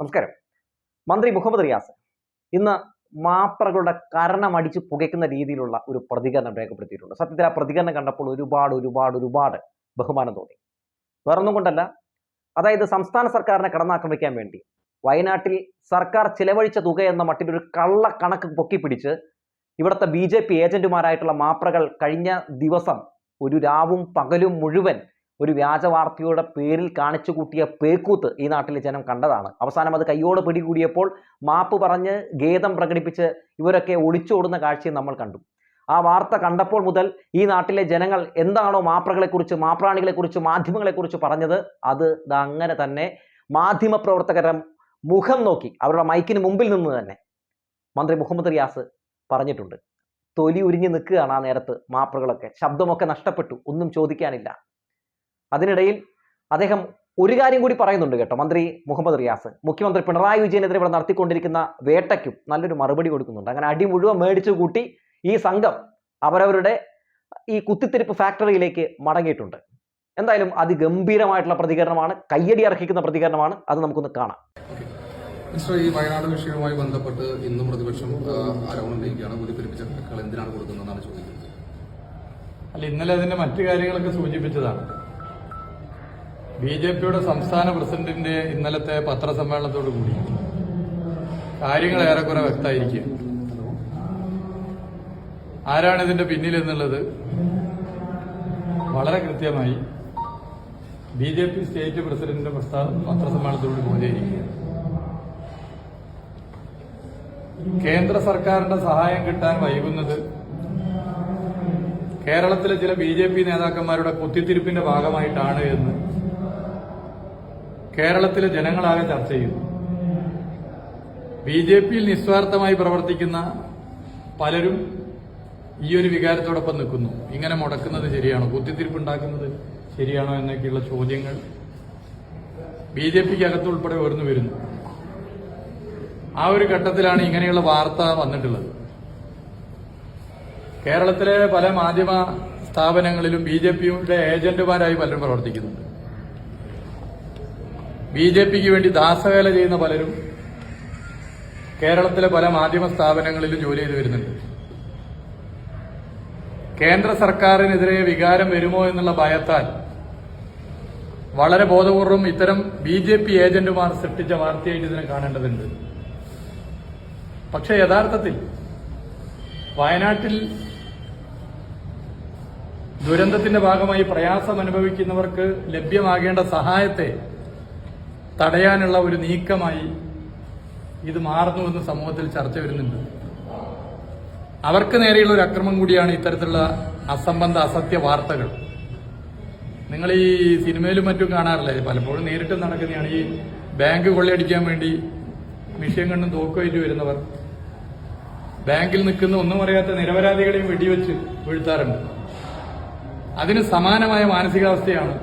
നമസ്കാരം. മന്ത്രി മുഹമ്മദ് റിയാസ് ഇന്ന് മാപ്രകളുടെ കരണം അടിച്ച് പുകയ്ക്കുന്ന രീതിയിലുള്ള ഒരു പ്രതികരണം രേഖപ്പെടുത്തിയിട്ടുണ്ട്. സത്യത്തിൽ ആ പ്രതികരണം കണ്ടപ്പോൾ ഒരുപാട് ഒരുപാട് ഒരുപാട് ബഹുമാനം തോന്നി. വേറൊന്നും കൊണ്ടല്ല. അതായത് സംസ്ഥാന സർക്കാരിനെ കടന്നാക്രമിക്കാൻ വേണ്ടി വയനാട്ടിൽ സർക്കാർ ചിലവഴിച്ച തുക എന്ന മട്ടിൽ ഒരു കള്ള കണക്ക് പൊക്കിപ്പിടിച്ച് ഇവിടുത്തെ ബി ജെ പി ഏജന്റുമാരായിട്ടുള്ള മാപ്രകൾ കഴിഞ്ഞ ദിവസം ഒരു രാവും പകലും മുഴുവൻ ഒരു വ്യാജ വാർത്തയുടെ പേരിൽ കാണിച്ചു കൂട്ടിയ പേക്കൂത്ത് ഈ നാട്ടിലെ ജനം കണ്ടതാണ്. അവസാനം അത് കയ്യോട് പിടികൂടിയപ്പോൾ മാപ്പ് പറഞ്ഞ് ഖേദം പ്രകടിപ്പിച്ച് ഇവരൊക്കെ ഒളിച്ചോടുന്ന കാഴ്ചയും നമ്മൾ കണ്ടു. ആ വാർത്ത കണ്ടപ്പോൾ മുതൽ ഈ നാട്ടിലെ ജനങ്ങൾ എന്താണോ മാപ്രകളെക്കുറിച്ച് മാപ്രാണികളെക്കുറിച്ച് മാധ്യമങ്ങളെക്കുറിച്ച് പറഞ്ഞത് അത് അങ്ങനെ തന്നെ മാധ്യമ പ്രവർത്തകരുടെ മുഖം നോക്കി അവരുടെ മൈക്കിന് മുമ്പിൽ നിന്ന് തന്നെ മന്ത്രി മുഹമ്മദ് റിയാസ് പറഞ്ഞിട്ടുണ്ട്. തൊലി ഉരിഞ്ഞു നിൽക്കുകയാണ് ആ നേരത്ത് മാപ്രകളൊക്കെ. ശബ്ദമൊക്കെ നഷ്ടപ്പെട്ടു. ഒന്നും ചോദിക്കാനില്ല. അതിനിടയിൽ അദ്ദേഹം ഒരു കാര്യം കൂടി പറയുന്നുണ്ട് കേട്ടോ മന്ത്രി മുഹമ്മദ് റിയാസ്. മുഖ്യമന്ത്രി പിണറായി വിജയനെതിരെ ഇവിടെ നടത്തിക്കൊണ്ടിരിക്കുന്ന വേട്ടയ്ക്കും നല്ലൊരു മറുപടി കൊടുക്കുന്നുണ്ട്. അങ്ങനെ അടി മുഴുവൻ മേടിച്ചു കൂട്ടി ഈ സംഘം അവരവരുടെ ഈ കുത്തിത്തിരിപ്പ് ഫാക്ടറിയിലേക്ക് മടങ്ങിയിട്ടുണ്ട്. എന്തായാലും അതിഗംഭീരമായിട്ടുള്ള പ്രതികരണമാണ് കയ്യടി അർഹിക്കുന്ന പ്രതികരണമാണ്. അത് നമുക്കൊന്ന് കാണാം. മിസ്റ്റർ ഈ വയനാട് വിഷയവുമായി ബന്ധപ്പെട്ട് ഇന്നും പ്രതിപക്ഷം ആരോപണം ഉന്നയിക്കുകയാണ് ഉരുപ്പിരിപ്പിച്ച കണക്കുകൾ എന്തിനാണ് കൊടുക്കുന്നതെന്നാണ് ചോദിക്കുന്നത്? അല്ല ഇന്നലെ അതിന്റെ മറ്റു കാര്യങ്ങളൊക്കെ സൂചിപ്പിച്ചതാണ്. ബി ജെ പിയുടെ സംസ്ഥാന പ്രസിഡന്റിന്റെ ഇന്നലത്തെ പത്രസമ്മേളനത്തോടു കൂടി. കാര്യങ്ങൾ ഏറെക്കുറെ വ്യക്തമായിരിക്കുക. ആരാണ് ഇതിന്റെ പിന്നിൽ എന്നുള്ളത് വളരെ കൃത്യമായി ബി ജെ പി സ്റ്റേറ്റ് പ്രസിഡന്റിന്റെ പത്രസമ്മേളനത്തോട് ബോധ്യമായിരിക്കുക കേന്ദ്ര സർക്കാരിന്റെ സഹായം കിട്ടാൻ വൈകുന്നത് കേരളത്തിലെ ചില ബി ജെ പി നേതാക്കന്മാരുടെ കുത്തിത്തിരിപ്പിന്റെ ഭാഗമായിട്ടാണ് എന്ന് കേരളത്തിലെ ജനങ്ങളാകെ ചർച്ച ചെയ്യുന്നു. ബി ജെ പിയിൽ നിസ്വാർത്ഥമായി പ്രവർത്തിക്കുന്ന പലരും ഈ ഒരു വികാരത്തോടൊപ്പം നിൽക്കുന്നു. ഇങ്ങനെ മുടക്കുന്നത് ശരിയാണോ? കുത്തിത്തിരിപ്പുണ്ടാക്കുന്നത് ശരിയാണോ എന്നൊക്കെയുള്ള ചോദ്യങ്ങൾ ബി ജെ പിക്ക് അകത്ത് ഉൾപ്പെടെ ഉയർന്നു വരുന്നു. ആ ഒരു ഘട്ടത്തിലാണ് ഇങ്ങനെയുള്ള വാർത്ത വന്നിട്ടുള്ളത്. കേരളത്തിലെ പല മാധ്യമ സ്ഥാപനങ്ങളിലും ബി ജെ പിയുടെ ഏജന്റുമാരായി പലരും പ്രവർത്തിക്കുന്നുണ്ട്. ബി ജെ പിക്ക് വേണ്ടി ദാസവേല ചെയ്യുന്ന പലരും കേരളത്തിലെ പല മാധ്യമ സ്ഥാപനങ്ങളിലും ജോലി ചെയ്തു വരുന്നുണ്ട്. കേന്ദ്ര സർക്കാരിനെതിരെ വികാരം വരുമോ എന്നുള്ള ഭയത്താൽ വളരെ ബോധപൂർവം ഇത്തരം ബി ജെ പി ഏജന്റുമാർ സൃഷ്ടിച്ച വാർത്തയായിട്ട് ഇതിനെ കാണേണ്ടതുണ്ട്. പക്ഷെ യഥാർത്ഥത്തിൽ വയനാട്ടിൽ ദുരന്തത്തിന്റെ ഭാഗമായി പ്രയാസം അനുഭവിക്കുന്നവർക്ക് ലഭ്യമാകേണ്ട സഹായത്തെ തടയാനുള്ള ഒരു നീക്കമായി ഇത് മാറുന്നു എന്ന് സമൂഹത്തിൽ ചർച്ച വരുന്നുണ്ട്. അവർക്ക് നേരെയുള്ള ഒരു അക്രമം കൂടിയാണ് ഇത്തരത്തിലുള്ള അസംബന്ധ അസത്യ വാർത്തകൾ. നിങ്ങൾ ഈ സിനിമയിലും മറ്റും കാണാറില്ലേ? പലപ്പോഴും നേരിട്ട് നടക്കുന്നതാണ്. ഈ ബാങ്ക് കൊള്ളയടിക്കാൻ വേണ്ടി മിഷ്യം കണ്ടും തോക്കുമായിട്ട് വരുന്നവർ. ബാങ്കിൽ നിൽക്കുന്ന ഒന്നും അറിയാത്ത നിരപരാധികളെയും വെടിവെച്ച് വീഴ്ത്താറുണ്ട്. അതിന് സമാനമായ മാനസികാവസ്ഥയാണ്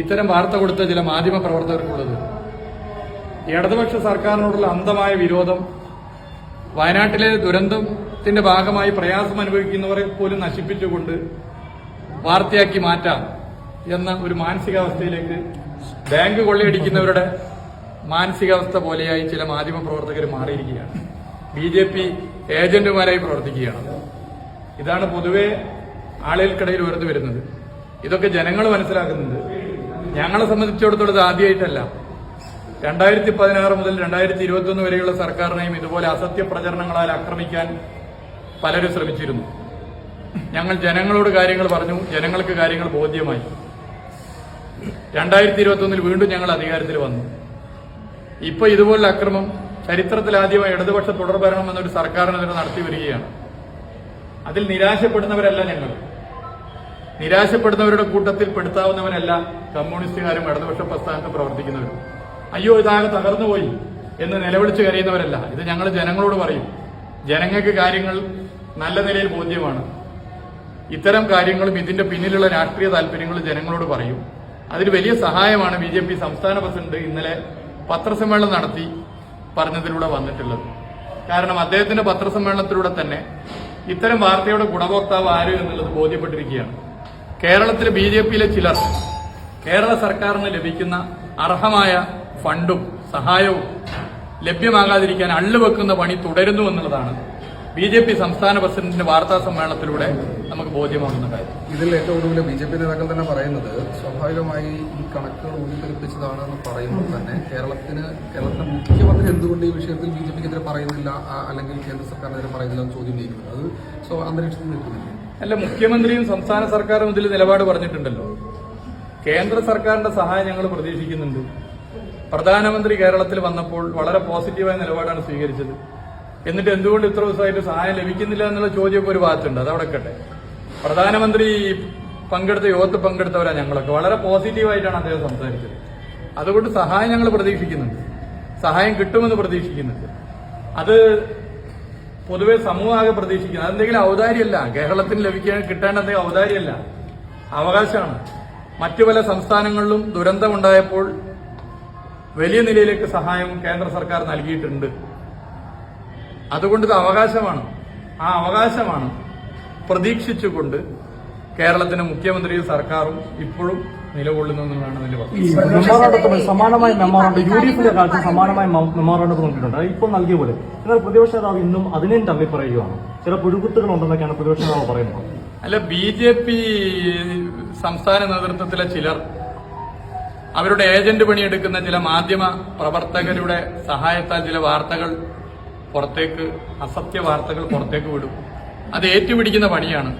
ഇത്തരം വാർത്ത കൊടുത്ത ചില മാധ്യമ പ്രവർത്തകർക്കുള്ളത്. ഇടതുപക്ഷ സർക്കാരിനോടുള്ള അന്ധമായ വിരോധം വയനാട്ടിലെ ദുരന്തത്തിന്റെ ഭാഗമായി പ്രയാസം അനുഭവിക്കുന്നവരെ പോലും നശിപ്പിച്ചുകൊണ്ട് വാർത്തയാക്കി മാറ്റാം എന്ന ഒരു മാനസികാവസ്ഥയിലേക്ക് ബാങ്ക് കൊള്ളയടിക്കുന്നവരുടെ മാനസികാവസ്ഥ പോലെയായി ചില മാധ്യമ പ്രവർത്തകർ മാറിയിരിക്കുകയാണ്. ബി ജെ പി ഏജന്റുമാരായി പ്രവർത്തിക്കുകയാണ്. ഇതാണ് പൊതുവെ ആളുകൾക്കിടയിൽ ഉയർന്നു വരുന്നത്. ഇതൊക്കെ ജനങ്ങൾ മനസ്സിലാക്കുന്നുണ്ട്. ഞങ്ങളെ സംബന്ധിച്ചിടത്തോളം ഇത് ആദ്യമായിട്ടല്ല. രണ്ടായിരത്തി പതിനാറ് മുതൽ രണ്ടായിരത്തി ഇരുപത്തിയൊന്ന് വരെയുള്ള സർക്കാരിനെയും ഇതുപോലെ അസത്യ പ്രചരണങ്ങളാൽ ആക്രമിക്കാൻ പലരും ശ്രമിച്ചിരുന്നു. ഞങ്ങൾ ജനങ്ങളോട് കാര്യങ്ങൾ പറഞ്ഞു ജനങ്ങൾക്ക് കാര്യങ്ങൾ ബോധ്യമായി. രണ്ടായിരത്തി ഇരുപത്തൊന്നിൽ വീണ്ടും ഞങ്ങൾ അധികാരത്തിൽ വന്നു. ഇപ്പൊ ഇതുപോലുള്ള അക്രമം ചരിത്രത്തിൽ ആദ്യമായി ഇടതുപക്ഷ തുടർഭരണം എന്നൊരു സർക്കാരിനെതിരെ നടത്തി വരികയാണ് അതിൽ നിരാശപ്പെടുന്നവരല്ല ഞങ്ങൾ. നിരാശപ്പെടുന്നവരുടെ കൂട്ടത്തിൽ പെടുത്താവുന്നവരല്ല കമ്മ്യൂണിസ്റ്റുകാരും ഇടതുപക്ഷ പ്രസ്ഥാനത്ത് പ്രവർത്തിക്കുന്നവർ അയ്യോ ഇതാകെ തകർന്നുപോയി എന്ന് നിലവിളിച്ച് കരയുന്നവരല്ല. ഇത് ഞങ്ങൾ ജനങ്ങളോട് പറയും. ജനങ്ങൾക്ക് കാര്യങ്ങൾ നല്ല നിലയിൽ ബോധ്യമാണ്. ഇത്തരം കാര്യങ്ങളും ഇതിന്റെ പിന്നിലുള്ള രാഷ്ട്രീയ താല്പര്യങ്ങളും ജനങ്ങളോട് പറയും. അതിന് വലിയ സഹായമാണ് ബി ജെ പി സംസ്ഥാന പ്രസിഡന്റ് ഇന്നലെ പത്രസമ്മേളനം നടത്തി പറഞ്ഞതിലൂടെ വന്നിട്ടുള്ളത്. കാരണം അദ്ദേഹത്തിന്റെ പത്രസമ്മേളനത്തിലൂടെ തന്നെ ഇത്തരം വാർത്തയുടെ ഗുണഭോക്താവ് ആര് എന്നുള്ളത് ബോധ്യപ്പെട്ടിരിക്കുകയാണ്. കേരളത്തിലെ ബി ജെ പിയിലെ ചിലർ കേരള സർക്കാരിന് ലഭിക്കുന്ന അർഹമായ ഫണ്ടും സഹായവും ലഭ്യമാകാതിരിക്കാൻ അള്ളുവെക്കുന്ന പണി തുടരുന്നു എന്നുള്ളതാണ് ബി ജെ പി സംസ്ഥാന പ്രസിഡന്റിന്റെ വാർത്താ സമ്മേളനത്തിലൂടെ നമുക്ക് ബോധ്യമാകുന്ന കാര്യം. ഇതിൽ ഏറ്റവും കൂടുതൽ ബി ജെ പി നേതാക്കൾ തന്നെ പറയുന്നത് സ്വാഭാവികമായി ഈ കണക്കുകൾ എന്ന് പറയുമ്പോൾ തന്നെ കേരളത്തിന് കേരളത്തിന്റെ മുഖ്യമന്ത്രി എന്തുകൊണ്ട് ഈ വിഷയത്തിൽ ബി ജെ പിക്കെതിരെ പറയുന്നില്ല അല്ലെങ്കിൽ കേന്ദ്ര സർക്കാരിനെതിരെ പറയുന്നില്ല എന്ന് ചോദ്യം ചെയ്യുന്നത് അത് അന്തരീക്ഷത്തിൽ നിൽക്കുന്നില്ല. അല്ല മുഖ്യമന്ത്രിയും സംസ്ഥാന സർക്കാരും ഇതിൽ നിലപാട് പറഞ്ഞിട്ടുണ്ടല്ലോ. കേന്ദ്ര സർക്കാരിന്റെ സഹായം ഞങ്ങൾ പ്രതീക്ഷിക്കുന്നുണ്ട്. പ്രധാനമന്ത്രി കേരളത്തിൽ വന്നപ്പോൾ വളരെ പോസിറ്റീവായ നിലപാടാണ് സ്വീകരിച്ചത്. എന്നിട്ട് എന്തുകൊണ്ട് ഇത്ര ദിവസമായിട്ട് സഹായം ലഭിക്കുന്നില്ല എന്നുള്ള ചോദ്യമൊക്കെ ഒരു ഭാഗത്തുണ്ട്. അത് അവിടെ കട്ടെ പ്രധാനമന്ത്രി പങ്കെടുത്ത യോഗത്തിൽ പങ്കെടുത്തവരാണ് ഞങ്ങളൊക്കെ. വളരെ പോസിറ്റീവായിട്ടാണ് അദ്ദേഹം സംസാരിച്ചത്. അതുകൊണ്ട് സഹായം ഞങ്ങൾ പ്രതീക്ഷിക്കുന്നുണ്ട്. സഹായം കിട്ടുമെന്ന് പ്രതീക്ഷിക്കുന്നുണ്ട്. അത് പൊതുവെ സമൂഹമാകെ പ്രതീക്ഷിക്കുന്നത്. അതെന്തെങ്കിലും ഔദാര്യമല്ല. കേരളത്തിന് ലഭിക്കാൻ കിട്ടേണ്ട എന്തെങ്കിലും ഔദാര്യമല്ല. അവകാശമാണ്. മറ്റു പല സംസ്ഥാനങ്ങളിലും ദുരന്തമുണ്ടായപ്പോൾ വലിയ നിലയിലേക്ക് സഹായം കേന്ദ്ര സർക്കാർ നൽകിയിട്ടുണ്ട്. അതുകൊണ്ട് ഇത് അവകാശമാണ്. ആ അവകാശമാണ് പ്രതീക്ഷിച്ചുകൊണ്ട് കേരളത്തിന്റെ മുഖ്യമന്ത്രിയും സർക്കാരും ഇപ്പോഴും നിലകൊള്ളുന്നു എന്നുള്ളതാണ് അതിന്റെ മെമ്മോറാണ്ടത്തിൽ സമാനമായ മെമ്മോറാണ്ടം യു ഡി എഫിന്റെ കാലത്ത് സമാനമായ മെമ്മോറാണ്ടം നൽകിയിട്ടുണ്ട് ഇപ്പോൾ നൽകിയ പോലെ. എന്നാൽ പ്രതിപക്ഷ നേതാവ് ഇന്നും അതിനെയും തള്ളി പറയുകയാണ്. ചില പുഴുകുത്തുകൾ ഉണ്ടെന്നൊക്കെയാണ് പ്രതിപക്ഷ നേതാവ് പറയുന്നത്. അല്ല ബി ജെ പി സംസ്ഥാന നേതൃത്വത്തിലെ ചിലർ അവരുടെ ഏജന്റ് പണിയെടുക്കുന്ന ചില മാധ്യമ പ്രവർത്തകരുടെ സഹായത്താൽ ചില വാർത്തകൾ പുറത്തേക്ക് അസത്യ വാർത്തകൾ പുറത്തേക്ക് വിടും. അത് ഏറ്റുപിടിക്കുന്ന പണിയാണ്.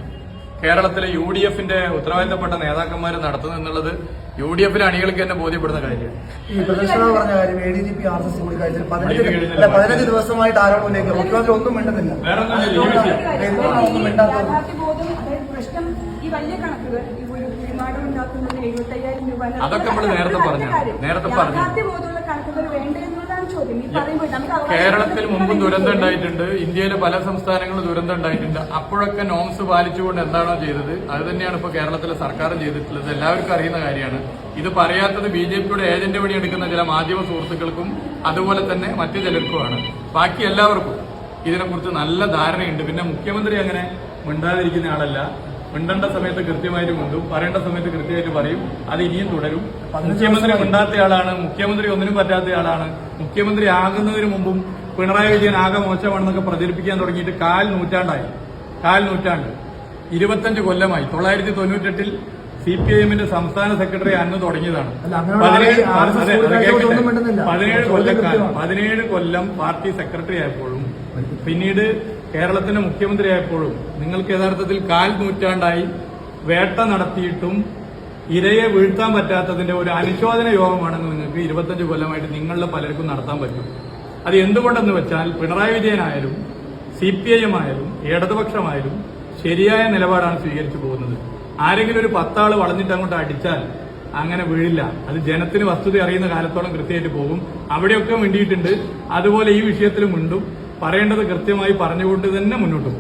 കേരളത്തിലെ യു ഡി എഫിന്റെ ഉത്തരവാദിത്തപ്പെട്ട നേതാക്കന്മാർ നടത്തുന്നത് എന്നുള്ളത് യു ഡി എഫിലെ അണികൾക്ക് തന്നെ ബോധ്യപ്പെടുന്ന കാര്യമാണ് ഈ പ്രതിപക്ഷ പറഞ്ഞ കാര്യം A D G P R S S കൂടിക്കാഴ്ചയിൽ പതിനഞ്ച് ദിവസമായിട്ട് ആരോപണം ഉന്നയിക്കുക മുഖ്യമന്ത്രി ഒന്നും മിണ്ടുന്നില്ല വേറെ ഒന്നും ഇല്ല, ഈ വിഷയം. ഒന്നും മിണ്ടാത്തത് അതായത് പ്രശ്നം ഈ വലിയ കണക്കുകൾ അതൊക്കെ നമ്മൾ നേരത്തെ പറഞ്ഞു. നേരത്തെ പറഞ്ഞു. യാഥാർത്ഥ്യബോധമുള്ള കണക്കുകൾ വേണ്ടേ എന്നുള്ളതാണ് ചോദ്യം ഈ പറയുമ്പോൾ നമുക്ക് അവകാശം കേരളത്തിൽ മുമ്പും ദുരന്തം ഉണ്ടായിട്ടുണ്ട്. ഇന്ത്യയിലെ പല സംസ്ഥാനങ്ങളും ദുരന്തം ഉണ്ടായിട്ടുണ്ട്. അപ്പോഴൊക്കെ നോംസ് പാലിച്ചുകൊണ്ട് എന്താണോ ചെയ്തത്? അത് തന്നെയാണ് ഇപ്പോൾ കേരളത്തിലെ സർക്കാരും ചെയ്തിട്ടുള്ളത്. എല്ലാവർക്കും അറിയുന്ന കാര്യമാണ്. ഇത് പറയാത്തത് ബി ജെ പിയുടെ ഏജന്റ് വഴി എടുക്കുന്ന ചില മാധ്യമ സുഹൃത്തുക്കൾക്കും അതുപോലെ തന്നെ മറ്റു ചിലർക്കുമാണ്. ബാക്കി എല്ലാവർക്കും ഇതിനെക്കുറിച്ച് നല്ല ധാരണയുണ്ട്. പിന്നെ മുഖ്യമന്ത്രി അങ്ങനെ മിണ്ടാതിരിക്കുന്ന ആളല്ല. മിണ്ടേണ്ട സമയത്ത് കൃത്യമായിട്ട് മിണ്ടും പറയേണ്ട സമയത്ത് കൃത്യമായിട്ട് പറയും. അത് ഇനിയും തുടരും. മുഖ്യമന്ത്രി മിണ്ടാത്തയാളാണ് മുഖ്യമന്ത്രി ഒന്നിനും പറ്റാത്തയാളാണ് മുഖ്യമന്ത്രി ആകുന്നതിന് മുമ്പും പിണറായി വിജയൻ ആകെ മോശമാണെന്നൊക്കെ പ്രചരിപ്പിക്കാൻ തുടങ്ങിയിട്ട് കാൽ നൂറ്റാണ്ടായി. കാൽ നൂറ്റാണ്ട്. ഇരുപത്തഞ്ച് കൊല്ലമായി. തൊള്ളായിരത്തി തൊണ്ണൂറ്റെട്ടിൽ സി പി ഐ എമ്മിന്റെ സംസ്ഥാന സെക്രട്ടറി അന്ന് തുടങ്ങിയതാണ് പതിനേഴ് കൊല്ലക്കാലം പതിനേഴ് കൊല്ലം പാർട്ടി സെക്രട്ടറി ആയപ്പോഴും പിന്നീട് കേരളത്തിന്റെ മുഖ്യമന്ത്രിയായപ്പോഴും നിങ്ങൾക്ക് യഥാർത്ഥത്തിൽ കാൽ നൂറ്റാണ്ടായി വേട്ട നടത്തിയിട്ടും ഇരയെ വീഴ്ത്താൻ പറ്റാത്തതിന്റെ ഒരു അനുശോചന യോഗമാണെന്ന് നിങ്ങൾക്ക് ഇരുപത്തഞ്ച് കൊല്ലമായിട്ട് നിങ്ങളിൽ പലർക്കും നടത്താൻ പറ്റും. അത് എന്തുകൊണ്ടെന്ന് വെച്ചാൽ പിണറായി വിജയനായാലും സി പി ഐ എം ആയാലും ഇടതുപക്ഷമായാലും ശരിയായ നിലപാടാണ് സ്വീകരിച്ചു പോകുന്നത്. ആരെങ്കിലും ഒരു പത്താൾ വളഞ്ഞിട്ട് അങ്ങോട്ട് അടിച്ചാൽ അങ്ങനെ വീഴില്ല. അത് ജനത്തിന് വസ്തുത അറിയുന്ന കാലത്തോളം കൃത്യമായിട്ട് പോകും. അവിടെയൊക്കെ വേണ്ടിയിട്ടുണ്ട് അതുപോലെ ഈ വിഷയത്തിലും ഉണ്ടും പറയേണ്ടത് കൃത്യമായി പറഞ്ഞുകൊണ്ട് തന്നെ മുന്നോട്ട് പോകും.